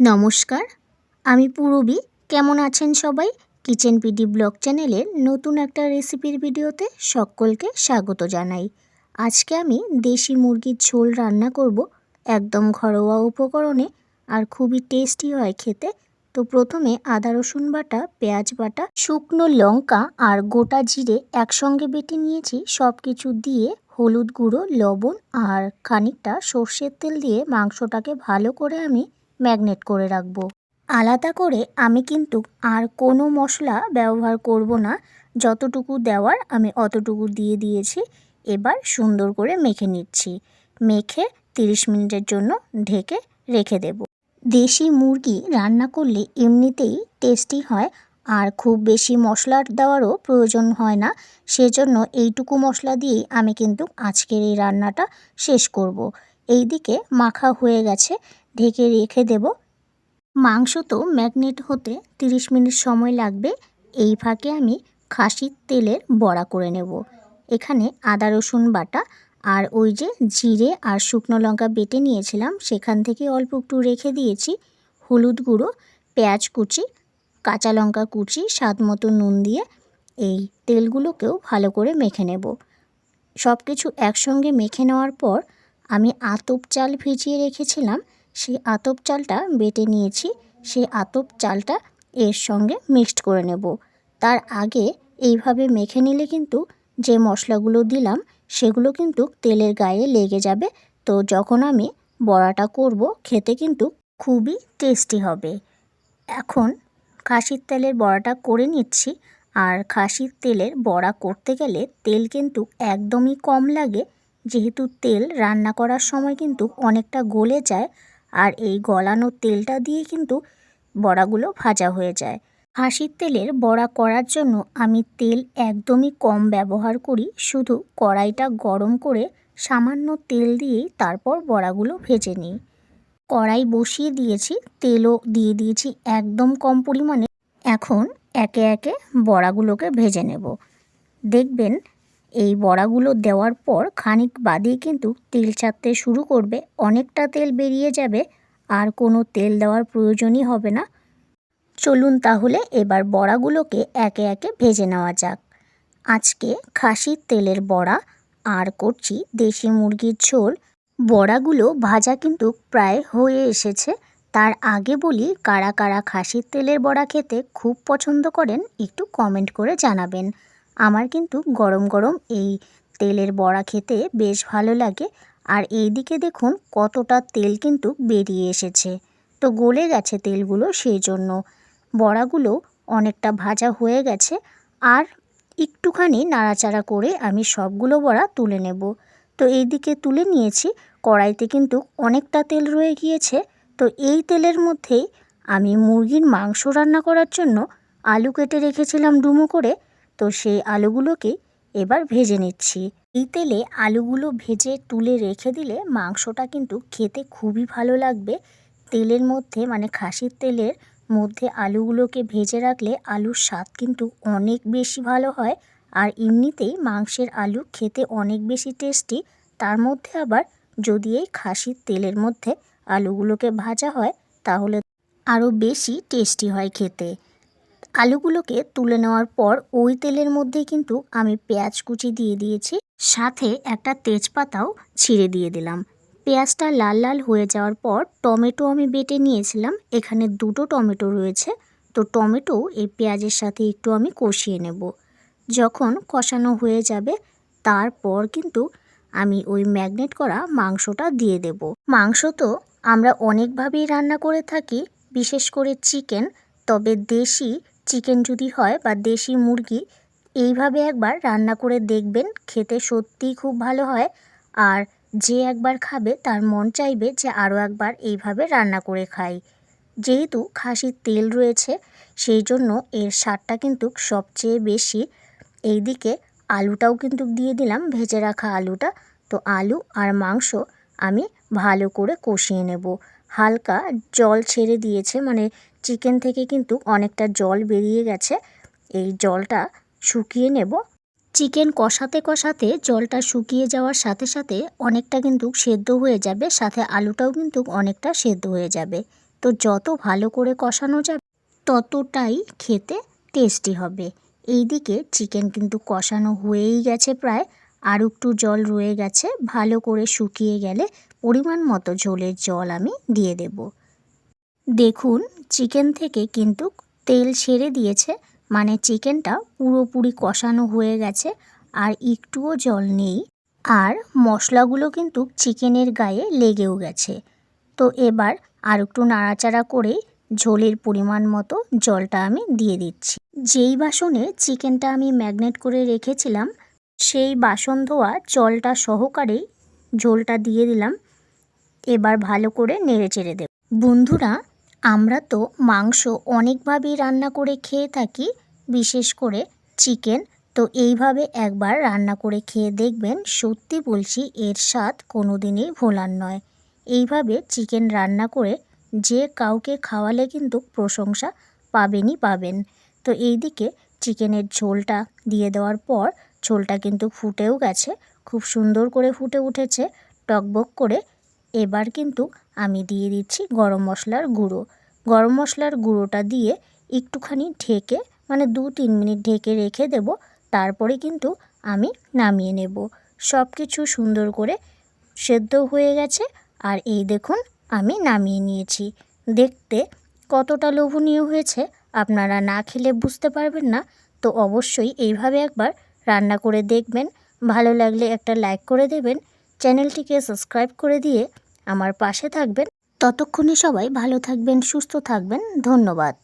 নমস্কার, আমি পূরবী। কেমন আছেন সবাই? কিচেন পিডি ব্লগ চ্যানেলের নতুন একটা রেসিপির ভিডিওতে সকলকে স্বাগত জানাই। আজকে আমি দেশি মুরগির ঝোল রান্না করব একদম ঘরোয়া উপকরণে আর খুবই টেস্টি হয় খেতে। তো প্রথমে আদা, রসুন বাটা, পেঁয়াজ বাটা, শুকনো লঙ্কা আর গোটা জিরে একসঙ্গে বেটে নিয়েছি। সব কিছু দিয়ে হলুদ গুঁড়ো, লবণ আর খানিকটা সর্ষের তেল দিয়ে মাংসটাকে ভালো করে আমি ম্যাগনেট করে রাখব। আলাদা করে আমি কিন্তু আর কোনো মশলা ব্যবহার করব না। যতটুকু দেওয়ার আমি অতটুকু দিয়ে দিয়েছি। এবার সুন্দর করে মেখে নিচ্ছি। মেখে তিরিশ মিনিটের জন্য ঢেকে রেখে দেব। দেশি মুরগি রান্না করলে এমনিতেই টেস্টি হয়। আর খুব বেশি মশলার দেওয়ারও প্রয়োজন হয় না। সেজন্য এইটুকু মশলা দিয়েই আমি কিন্তু আজকের এই রান্নাটা শেষ করব। এইদিকে মাখা হয়ে গেছে। ঢেকে রেখে দেব। মাংস তো ম্যাগনেট হতে 30 মিনিট সময় লাগবে। এই ফাঁকে আমি খাসির তেলের বড়া করে নেব। এখানে আদা, রসুন বাটা আর ওই যে জিরে আর শুকনো লঙ্কা বেটে নিয়েছিলাম, সেখান থেকে অল্প একটু রেখে দিয়েছি। হলুদ গুঁড়ো, পেঁয়াজ কুচি, কাঁচা লঙ্কা কুচি, স্বাদ মতো নুন দিয়ে এই তেলগুলোকেও ভালো করে মেখে নেব। সব কিছু একসঙ্গে মেখে নেওয়ার পর আমি আতপ চাল ভিজিয়ে রেখেছিলাম। সেই আতপ চালটা বেটে নিয়েছি, সেই আতপ চালটা এর সঙ্গে মিক্সড করে নেব। তার আগে এইভাবে মেখে নিলে কিন্তু যে মশলাগুলো দিলাম, সেগুলো কিন্তু তেলের গায়ে লেগে যাবে। তো যখন আমি বড়াটা করব, খেতে কিন্তু খুবই টেস্টি হবে। এখন খাসির তেলের বড়াটা করে নিচ্ছি। আর খাসির তেলের বড়া করতে গেলে তেল কিন্তু একদমই কম লাগে। যেহেতু তেল রান্না করার সময় কিন্তু অনেকটা গলে যায় আর এই গলানো তেলটা দিয়ে কিন্তু বড়াগুলো ভাজা হয়ে যায়। হাসির তেলের বড়া করার জন্য আমি তেল একদমই কম ব্যবহার করি, শুধু কড়াইটা গরম করে সামান্য তেল দিয়েই তারপর বড়াগুলো ভেজে নিই। কড়াই বসিয়ে দিয়েছি, তেলও দিয়ে দিয়েছি একদম কম পরিমাণে। এখন একে একে বড়াগুলোকে ভেজে নেব। দেখবেন এই বড়াগুলো দেওয়ার পর খানিক বাদেই কিন্তু তেল ছাড়তে শুরু করবে। অনেকটা তেল বেরিয়ে যাবে, আর কোনো তেল দেওয়ার প্রয়োজনই হবে না। চলুন তাহলে এবার বড়াগুলোকে একে একে ভেজে নেওয়া যাক। আজকে খাসির তেলের বড়া, আর করছি দেশি মুরগির ঝোল। বড়াগুলো ভাজা কিন্তু প্রায় হয়ে এসেছে। তার আগে বলি, কারা কারা খাসির তেলের বড়া খেতে খুব পছন্দ করেন, একটু কমেন্ট করে জানাবেন। আমার কিন্তু গরম গরম এই তেলের বড়া খেতে বেশ ভালো লাগে। আর এই দিকে দেখুন কতটা তেল কিন্তু বেরিয়ে এসেছে। তো গলে গেছে তেলগুলো সেই জন্য। বড়াগুলো অনেকটা ভাজা হয়ে গেছে। আর একটুখানি নাড়াচাড়া করে আমি সবগুলো বড়া তুলে নেব। তো এই দিকে তুলে নিয়েছি। কড়াইতে কিন্তু অনেকটা তেল রয়ে গিয়েছে। তো এই তেলের মধ্যেই আমি মুরগির মাংস রান্না করার জন্য আলু কেটে রেখেছিলাম ডুমো করে। তো সেই আলুগুলোকে এবার ভেজে নিচ্ছি। এই তেলে আলুগুলো ভেজে তুলে রেখে দিলে মাংসটা কিন্তু খেতে খুবই ভালো লাগবে। তেলের মধ্যে মানে খাসির তেলের মধ্যে আলুগুলোকে ভেজে রাখলে আলুর স্বাদ কিন্তু অনেক বেশি ভালো হয়। আর এমনিতেই মাংসের আলু খেতে অনেক বেশি টেস্টি। তার মধ্যে আবার যদি এই খাসির তেলের মধ্যে আলুগুলোকে ভাজা হয়, তাহলে আরও বেশি টেস্টি হয় খেতে। আলুগুলোকে তুলে নেওয়ার পর ওই তেলের মধ্যে কিন্তু আমি পেঁয়াজ কুচি দিয়ে দিয়েছি। সাথে একটা তেজপাতাও ছিঁড়ে দিয়ে দিলাম। পেঁয়াজটা লাল লাল হয়ে যাওয়ার পর টমেটো আমি বেটে নিয়েছিলাম। এখানে দুটো টমেটো রয়েছে। তো টমেটো এই পেঁয়াজের সাথে একটু আমি কষিয়ে নেব। যখন কষানো হয়ে যাবে, তারপর কিন্তু আমি ওই ম্যাগনেট করা মাংসটা দিয়ে দেব। মাংস তো আমরা অনেকভাবেই রান্না করে থাকি, বিশেষ করে চিকেন, তবে দেশি চিকেন যদি হয় বা দেশি মুরগি, এইভাবে একবার রান্না করে দেখবেন, খেতে সত্যিই খুব ভালো হয়। আর যে একবার খাবে, তার মন চাইবে যে আরও একবার এইভাবে রান্না করে খাই। যেহেতু খাসির তেল রয়েছে, সেই জন্য এর স্বাদটা কিন্তু সবচেয়ে বেশি। এইদিকে আলুটাও কিন্তু দিয়ে দিলাম, ভেজে রাখা আলুটা। তো আলু আর মাংস আমি ভালো করে কষিয়ে নেব। হালকা জল ছেড়ে দিয়েছে মানে চিকেন থেকে কিন্তু অনেকটা জল বেরিয়ে গেছে। এই জলটা শুকিয়ে নেব। চিকেন কষাতে কষাতে জলটা শুকিয়ে যাওয়ার সাথে সাথে অনেকটা কিন্তু সেদ্ধ হয়ে যাবে, সাথে আলুটাও কিন্তু অনেকটা সেদ্ধ হয়ে যাবে। তো যত ভালো করে কষানো যাবে, ততটাই খেতে টেস্টি হবে। এইদিকে চিকেন কিন্তু কষানো হয়েই গেছে প্রায়, আর একটু জল রয়ে গেছে, ভালো করে শুকিয়ে গেলে পরিমাণ মতো ঝোলের জল আমি দিয়ে দেব। দেখুন, চিকেন থেকে কিন্তু তেল ছেড়ে দিয়েছে মানে চিকেনটা পুরোপুরি কষানো হয়ে গেছে আর একটুও জল নেই আর মশলাগুলো কিন্তু চিকেনের গায়ে লেগেও গেছে। তো এবার আর একটু নাড়াচাড়া করে ঝোলের পরিমাণ মতো জলটা আমি দিয়ে দিচ্ছি। যেই বাসনে চিকেনটা আমি ম্যাগনেট করে রেখেছিলাম, সেই বাসন ধোয়া জলটা সহকারেই ঝোলটা দিয়ে দিলাম। এবার ভালো করে নেড়ে চেড়ে দেব। বন্ধুরা, আমরা তো মাংস অনেকভাবেই রান্না করে খেয়ে থাকি, বিশেষ করে চিকেন। তো এইভাবে একবার রান্না করে খেয়ে দেখবেন, সত্যি বলছি এর স্বাদ কোনো দিনই ভোলার নয়। এইভাবে চিকেন রান্না করে যে কাউকে খাওয়ালে কিন্তু প্রশংসা পাবেনই পাবেন। তো এইদিকে চিকেনের ঝোলটা দিয়ে দেওয়ার পর ঝোলটা কিন্তু ফুটেও গেছে, খুব সুন্দর করে ফুটে উঠেছে, টকবক করে এবার কিন্তু আমি দিয়ে দিচ্ছি গরম মশলার গুঁড়ো। গরম মশলার গুঁড়োটা দিয়ে একটুখানি ঢেকে মানে দু তিন মিনিট ঢেকে রেখে দেব, তারপরে কিন্তু আমি নামিয়ে নেব। সব কিছু সুন্দর করে সেদ্ধ হয়ে গেছে, আর এই দেখুন আমি নামিয়ে নিয়েছি। দেখতে কতটা লোভনীয় হয়েছে, আপনারা না খেলে বুঝতে পারবেন না, তো অবশ্যই এইভাবে একবার রান্না করে দেখবেন। ভালো লাগলে একটা লাইক করে দেবেন চ্যানেলটিকে সাবস্ক্রাইব করে দিয়ে আমার পাশে থাকবেন। ততক্ষণে সবাই ভালো থাকবেন সুস্থ থাকবেন। ধন্যবাদ।